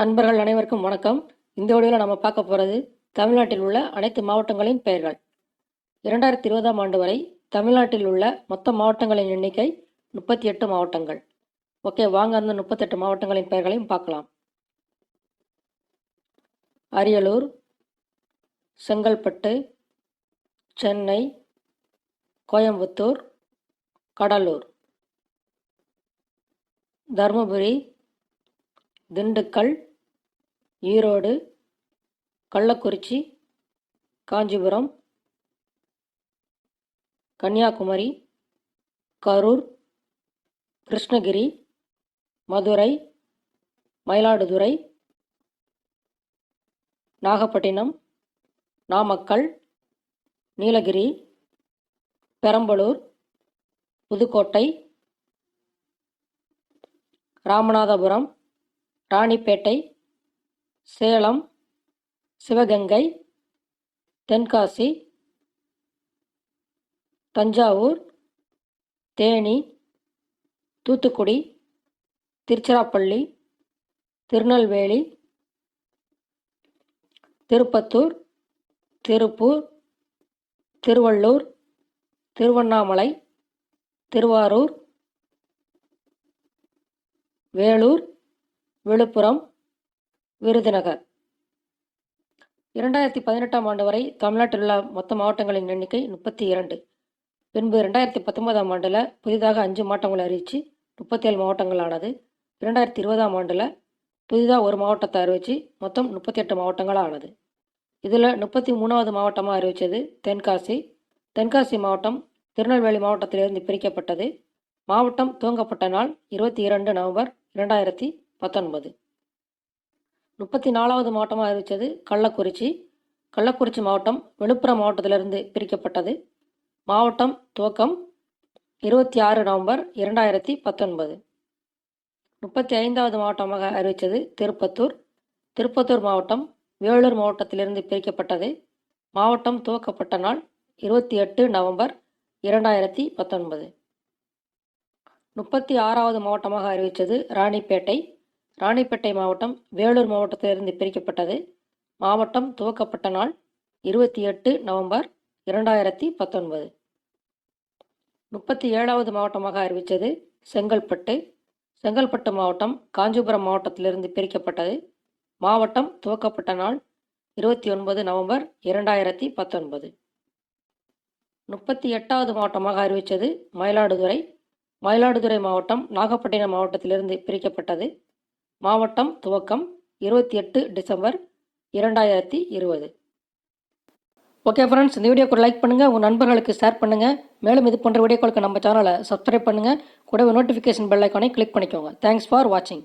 நண்பர்கள் அனைவருக்கும் வணக்கம். இந்த வீடியோவில் நம்ம பார்க்க போகிறது தமிழ்நாட்டில் உள்ள அனைத்து மாவட்டங்களின் பெயர்கள். இரண்டாயிரத்தி இருபதாம் ஆண்டு வரை தமிழ்நாட்டில் உள்ள மொத்த மாவட்டங்களின் எண்ணிக்கை முப்பத்தி எட்டு மாவட்டங்கள். ஓகே வாங்க அந்த முப்பத்தெட்டு மாவட்டங்களின் பெயர்களையும் பார்க்கலாம். அரியலூர் செங்கல்பட்டு சென்னை கோயம்புத்தூர் கடலூர். தருமபுரி திண்டுக்கல் ஈரோடு கள்ளக்குறிச்சி காஞ்சிபுரம் கன்னியாகுமரி கரூர் கிருஷ்ணகிரி மதுரை மயிலாடுதுறை நாகப்பட்டினம் நாமக்கல் நீலகிரி பெரம்பலூர் புதுக்கோட்டை ராமநாதபுரம் ராணிப்பேட்டை சேலம் சிவகங்கை தென்காசி தஞ்சாவூர் தேனி தூத்துக்குடி திருச்சிராப்பள்ளி திருநெல்வேலி திருப்பத்தூர் திருப்பூர் திருவள்ளூர் திருவண்ணாமலை திருவாரூர் வேலூர் விழுப்புரம் விருதுநகர் இரண்டாயிரத்தி பதினெட்டாம் ஆண்டு வரை தமிழ்நாட்டில் உள்ள மொத்த மாவட்டங்களின் எண்ணிக்கை முப்பத்தி இரண்டு. பின்பு இரண்டாயிரத்தி பத்தொன்பதாம் ஆண்டில் புதிதாக அஞ்சு மாவட்டங்களை அறிவித்து முப்பத்தேழு மாவட்டங்கள் ஆனது இரண்டாயிரத்தி இருபதாம் ஆண்டில் புதிதாக ஒரு மாவட்டத்தை அறிவித்து மொத்தம் முப்பத்தி எட்டு மாவட்டங்களாக ஆனது இதில் முப்பத்தி மூணாவது மாவட்டமாக அறிவித்தது தென்காசி. தென்காசி மாவட்டம் திருநெல்வேலி மாவட்டத்திலிருந்து பிரிக்கப்பட்டது. மாவட்டம் துவங்கப்பட்ட நாள் இருபத்தி இரண்டு நவம்பர் இரண்டாயிரத்தி பத்தொன்பது. முப்பத்தி நாலாவது மாவட்டமாக அறிவித்தது கள்ளக்குறிச்சி. கள்ளக்குறிச்சி மாவட்டம் விழுப்புரம் மாவட்டத்திலிருந்து பிரிக்கப்பட்டது. மாவட்டம் துவக்கம் இருபத்தி ஆறு நவம்பர் இரண்டாயிரத்தி பத்தொன்பது. முப்பத்தி ஐந்தாவது மாவட்டமாக அறிவித்தது திருப்பத்தூர். திருப்பத்தூர் மாவட்டம் வேலூர் மாவட்டத்திலிருந்து பிரிக்கப்பட்டது. மாவட்டம் துவக்கப்பட்ட நாள் இருபத்தி எட்டு நவம்பர் இரண்டாயிரத்தி பத்தொன்பது. முப்பத்தி ஆறாவது மாவட்டமாக அறிவித்தது ராணிப்பேட்டை. ராணிப்பேட்டை மாவட்டம் வேலூர் மாவட்டத்திலிருந்து பிரிக்கப்பட்டது. மாவட்டம் துவக்கப்பட்ட நாள் இருபத்தி எட்டு நவம்பர் இரண்டாயிரத்தி பத்தொன்பது. முப்பத்தி ஏழாவது மாவட்டமாக அறிவித்தது செங்கல்பட்டு. செங்கல்பட்டு மாவட்டம் காஞ்சிபுரம் மாவட்டத்திலிருந்து பிரிக்கப்பட்டது. மாவட்டம் துவக்கப்பட்ட நாள் இருபத்தி ஒன்பது நவம்பர் இரண்டாயிரத்தி பத்தொன்பது. முப்பத்தி எட்டாவது மாவட்டமாக அறிவித்தது மயிலாடுதுறை. மயிலாடுதுறை மாவட்டம் நாகப்பட்டினம் மாவட்டத்திலிருந்து பிரிக்கப்பட்டது. மாவட்டம் துவக்கம் இருபத்தி எட்டு டிசம்பர் இரண்டாயிரத்தி இருபது. ஓகே ஃப்ரெண்ட்ஸ் இந்த வீடியோக்கு லைக் பண்ணுங்கள் உங்கள் நண்பர்களுக்கு ஷேர் பண்ணுங்கள் மேலும் இது போன்ற வீடியோக்களுக்கு நம்ம சேனலை சப்ஸ்கிரைப் பண்ணுங்கள் கூடவே நோட்டிஃபிகேஷன் பெல் ஐக்கானை கிளிக் பண்ணிக்கோங்க. தேங்க்ஸ் ஃபார் வாட்சிங்